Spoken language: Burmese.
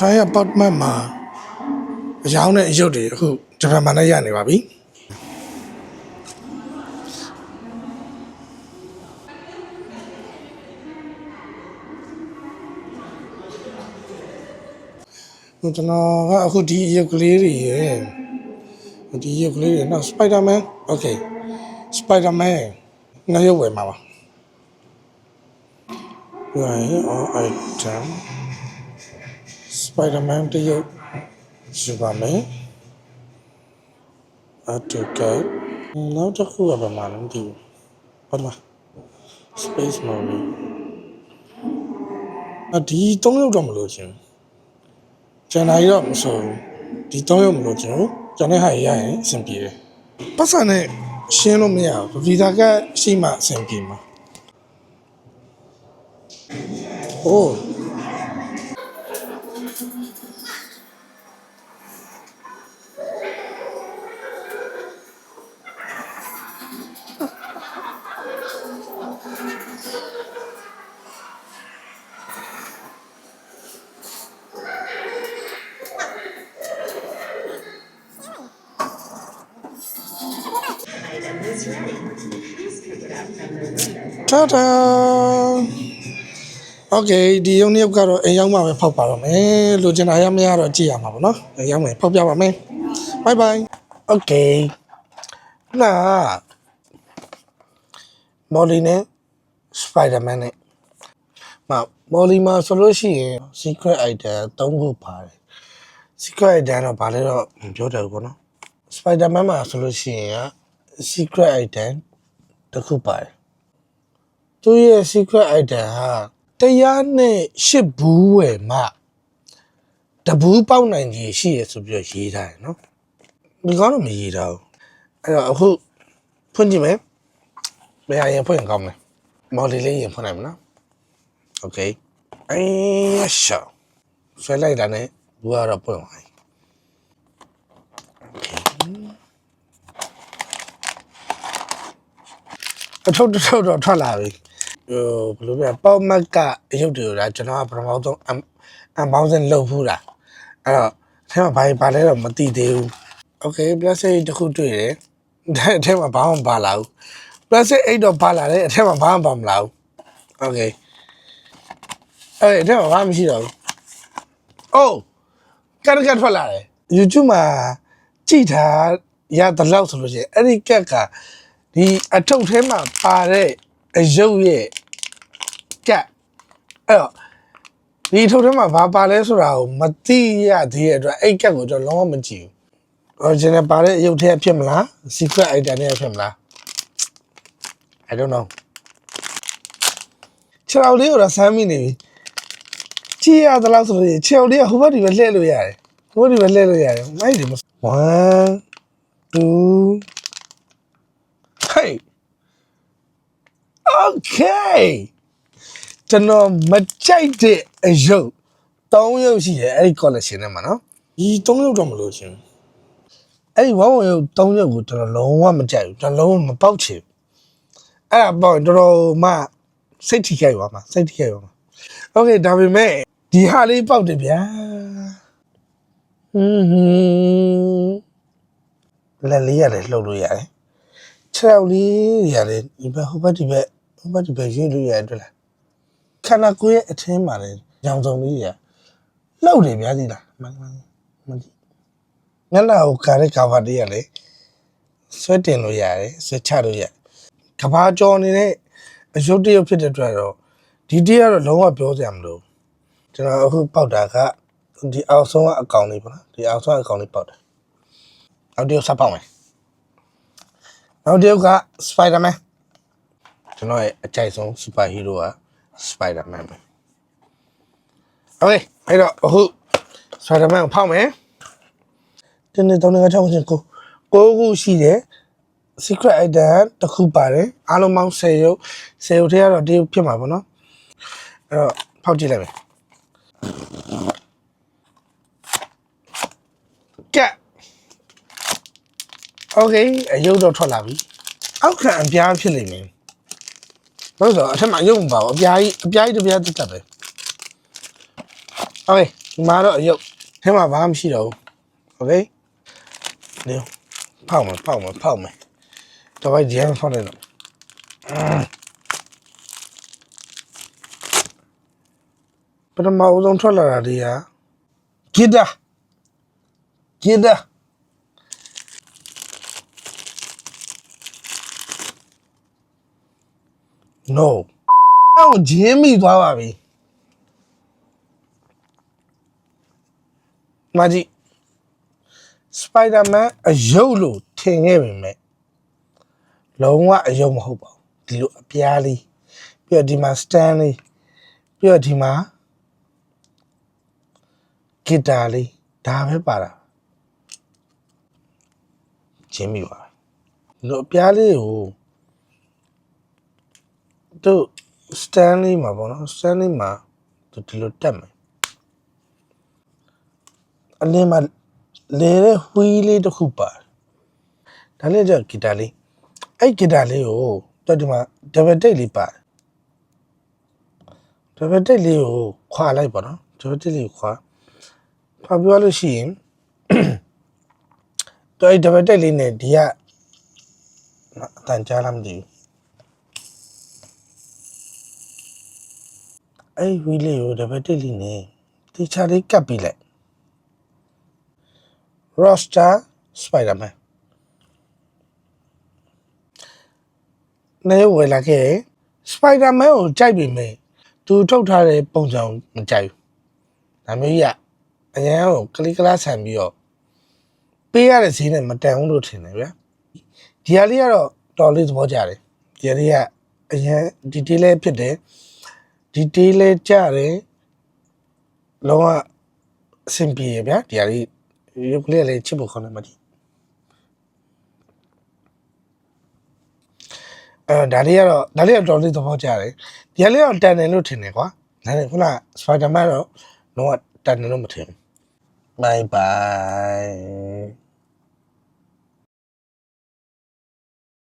ထိုင်း apartment မှာအယောင်းတဲ့အရုပ်တွေအခုဂျပန်မှာလည်းရနေပါပြီကျွန်တော်ကအခုဒီရုပ်ကလေးတွေရယ်ဒီရုပ်ကလေးတွေနော် Spider-Man okay Spider-Man နှစ်ရုပ်ဝယ်မှာပါ Right all item Spider-Man တရုပ်ယူပါမယ်အတူကနောက်တစ်ခုကဘာမှလည်းမသိဘူးဘာမှ space movie အဒီ၃ရုပ်တော့မလို့ချင်းကျန်တာကြီးတော့မဆိုဘူးဒီ၃ရုပ်မလို့ချင်းကျန်တဲ့ဟာရရင်အဆင်ပြေတယ်ပတ်စံနဲ့ရှင်းလို့မရဘူးဗီဇာကရှိမှအဆင်ပြေမှာโတာတာโอเคဒီရုံနှစ်ယောက်ကတော့အိမ်ရောက်မှပဲဖောက်ပါတော့မယ်လိုချင်တာရမရတော့ကြည့်ရမှာပေါ့နော်အိမ်ရောက်မယ်ဖောက်ပြပါမယ်ဘိုင်ဘိုင်โอเคနာမော်လီနဲ့စပိုင်ဒါမန်နဲ့မမော်လီမှာဆိုလို့ရှိရင် secret item ၃ခုပါတယ် secret item တော့ဘာလဲတော့မပြောတတ်ဘူးပေါ့နော် Spider-Man မှာဆိုလို့ရှိရင်က secret item တစ်ခုပါတယ်သူရဲ့ secret item ဟာတရားနဲ့ရှစ်ဘူးဝယ်မှတဘူးပေါက်နိုင်ကြီးရှိရဆိုပြီးတော့ရေးထားတယ်နော်ဒီကောင်းတော့မရေးထားဘူးအဲ့တော့အခုဖွင့်ကြည့်မယ်ဘယ်ဟာရင်ဖွင့်ရင်ကောင်းမလဲမော်လီလေးရင်ဖွင့်နိုင်မလားโอเคအေးရှောဆွဲလိုက်တာနဲ့ဘူးကတော့ပွင့်သွားပြီ တထုပ်တထုပ်တော့ထွက်လာပြီဟိုဘယ်လိုပြပေါ့မတ်ကအရုပ်တွေကကျွန်တော်ကပထမဆုံးအန်ဘောင်းစင်လုပ်ဖူးတာအဲ့တော့အဲမှာဘာဘာလဲတော့မသိသေးဘူး okay plastic တခုတွေ့တယ်အဲ့ထဲမှာဘာမှမပါလာဘူး plastic 8တော့ပါလာတယ်အဲ့ထဲမှာဘာမှပါမလာဘူး okay အဲ့အဲ့ထဲမှာဘာမှမရှိတော့ဘူး oh ကတ်ကတ်ထွက်လာတယ် YouTube မှာကြည့်ထားရတဲ့လောက်ဆိုလို့ရှိရင်အဲ့ဒီကတ်က ဒီအထုပ်ထဲမှာပါတဲ့အယုတ်ရဲ့ကက်အဲ့တော့ဒီအထုပ်ထဲမှာဘာပါလဲဆိုတာကိုမသိရသေးတဲ့အတွက်အဲ့ကက်ကိုကျွန်တော်လုံးဝမကြည့်ဘူး original ပါတဲ့အယုတ်ထဲဖြစ်မလား secret item နဲ့ဖြစ်မလား I don't know ခြေထောက်လေးကိုတော့ဆမ်းမိနေပြီကြည့်ရသလားဆိုလို့ခြေထောက်လေးကဟိုဘက်ဒီပဲလှည့်လို့ရတယ်ဟိုဘက်ဒီပဲလှည့်လို့ရတယ်မိုက်တယ်1 2 Hey. Okay. ကျွန်တော်မကြိုက်တဲ့အယုတ်၃ရုပ်ရှိတယ်အဲ့ဒီ collection ထဲမှာနော်ဒီ၃ရုပ်တော့မလို့ချင်းအဲ့ဒီဝမ်းဝရုပ်၃ရုပ်ကိုကျွန်တော်လုံးဝမကြိုက်ဘူးကျွန်တော်လုံးဝမပေါက်ချင်ဘူးအဲ့ဒါပေါ့တော်တော်မှစိတ်ထိခိုက်သွားမှာစိတ်ထိခိုက်သွားမှာ Okay ဒါပေမဲ့ဒီဟာလေးပေါက်တယ်ဗျာဟွန်းဟွန်းလက်လေးရတယ်လှုပ်လို့ရတယ် ခြေောက်လေးရတယ်ဒီဘက်ဟိုဘက်ဒီဘက်ဟိုဘက်ဒီဘက်ရွေ့လို့ရတယ်တွေ့လားခန္ဓာကိုယ်ရဲ့အထင်းမှာလေရောင်စုံလေးရလှုပ်တယ်ဗျာဒီလားမမမဒီငါလာကိုကားတဲ့ကာဗာလေးရလေဆွဲတင်လို့ရတယ်ဆွဲချလို့ရကဘာကြော်နေတဲ့အယုတ်တရုတ်ဖြစ်တဲ့အတွက်တော့ဒီတည်းကတော့လုံးဝပြောစရာမလိုကျွန်တော်အခုပောက်တာကဒီအောက်ဆုံးကအကောင်လေးပေါ့နော်ဒီအောက်ဆုံးအကောင်လေးပောက်တယ်အောက်တရုတ်ဆက်ပေါက်မယ် နောက်တစ်ယောက်က Spider-Man ကျွန်တော်ရဲ့အကြိုက်ဆုံး super hero က Spider-Man ပဲ Okay အဲ့တော့အခု Spider-Man ကိုဖောက်မယ်တင်းတင်းတောင်းတကချောင်းချင်းကိုကိုခုရှိတယ် secret item တစ်ခုပါတယ်အားလုံးပေါင်း10ရုပ်10ရုပ်ထဲကတော့တရုပ်ဖြစ်မှာပေါ့နော်အဲ့တော့ဖောက်ကြည့်လိုက်မယ်ကတ် โอเคအယုတ်တော့ထွက်လာပြီအောက်ခံအပြားဖြစ်နေမယ်ဘာလို့လဲဆိုတော့အထက်မှာအယုတ်မပါဘူးအပြားကြီးအပြားကြီးတစ်ပြားတက်တက်ပဲโอเค ဒီမှာတော့အယုတ်ထဲမှာဘာမှမရှိတော့ဘူးโอเคဒီဖောက်မယ်ဖောက်မယ်ဖောက်မယ်တော့ဘိုက်ဂျမ်ဖောက်နေတော့ပထမဦးဆုံးထွက်လာတာဒီဟာဂီတာဂီတာ no အောင်ဂျင်းမိသွားပါပြီမကြီးစပိုင်ဒါမန်အယုတ်လို့ထင်ခဲ့ပေမဲ့လုံးဝအယုတ်မဟုတ်ပါဘူးဒီလိုအပြားလေးပြီးတော့ဒီမှာ stand လေးပြီးတော့ဒီမှာဂီတာလေးဒါပဲပါတာဂျင်းမိပါပြီဒီလိုအပြားလေးကို တို့ Stanley မှာပေါ့နော် Stanley မှာသူဒီလိုတက်မယ်အလင်းမှာလေတဲ့ဝီးလေးတစ်ခုပါတယ်ဒါလေးကျဂီတာလေးအဲ့ဂီတာလေးကိုတော့ဒီမှာ double take လေးပါတယ် double take လေးကိုခွာလိုက်ပါနော် double take လေးကိုခွာခွာပြောလို့ရှိရင်တော့အဲ့ double take လေးနဲ့ဒီကနော်အတန်ကြားလားမသိဘူး အဲ့ဝီးလေးကိုတပတ်တစ်လေးနဲ့တီချာလေးကပ်ပြီးလိုက် roster spider-man နေဝယ်လာခဲ့ spider-man ကိုကြိုက်ပြီမေသူထုတ်ထားတဲ့ပုံစံကိုမကြိုက်ဘူးဒါမျိုးကြီးကအရန်ကိုကလိကလာဆန်ပြီးတော့ပေးရတဲ့ဈေးနဲ့မတန်ဘူးလို့ထင်တယ်ဗျာဒီဟာလေးကတော့တော်လေးသဘောကျတယ်ဒီဟာလေးကအရန် detail လေးဖြစ်တယ် ဒီတေးလဲကြတယ်လုံးဝအဆင်ပြေရဗျာဒီဟာလေးရုပ်ကလေးလေးချစ်ဖို့ခေါင်းနေမှာဒီအဲဒါလေးကတော့ဒါလေးကတော့တော်လေးသဘောကျတယ်ဒီဟာလေးကတော့တန်တယ်လို့ထင်တယ်ကွာဒါနဲ့ခုနစပိုင်ဒါမန်တော့လုံးဝတန်တယ်လို့မထင်ဘူး bye bye